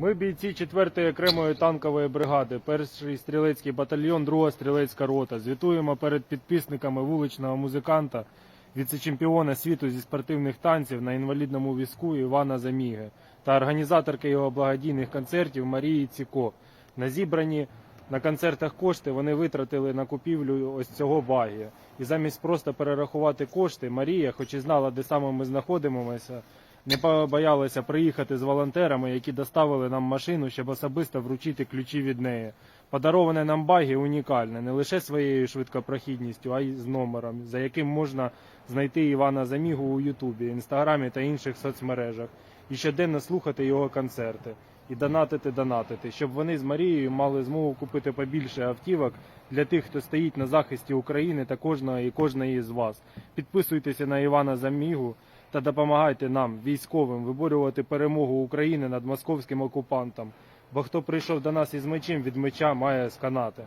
Ми бійці 4-ї окремої танкової бригади, 1-й стрілецький батальйон, 2-та стрілецька рота. Звітуємо перед підписниками вуличного музиканта, віце-чемпіона світу зі спортивних танців на інвалідному візку Івана Заміги та організаторки його благодійних концертів Марії Ціко. На зібрані на концертах кошти вони витратили на купівлю ось цього багі. І замість просто перерахувати кошти, Марія, хоч і знала, де саме ми знаходимося, не побоялася приїхати з волонтерами, які доставили нам машину, щоб особисто вручити ключі від неї. Подароване нам багі унікальне не лише своєю швидкопрохідністю, а й з номером, за яким можна знайти Івана Замігу у Ютубі, Інстаграмі та інших соцмережах, і щоденно слухати його концерти і донатити, донатити, щоб вони з Марією мали змогу купити побільше автівок для тих, хто стоїть на захисті України та кожного і кожної з вас. Підписуйтеся на Івана Замігу та допомагайте нам, військовим, виборювати перемогу України над московським окупантом. Бо хто прийшов до нас із мечем, від меча має сканати.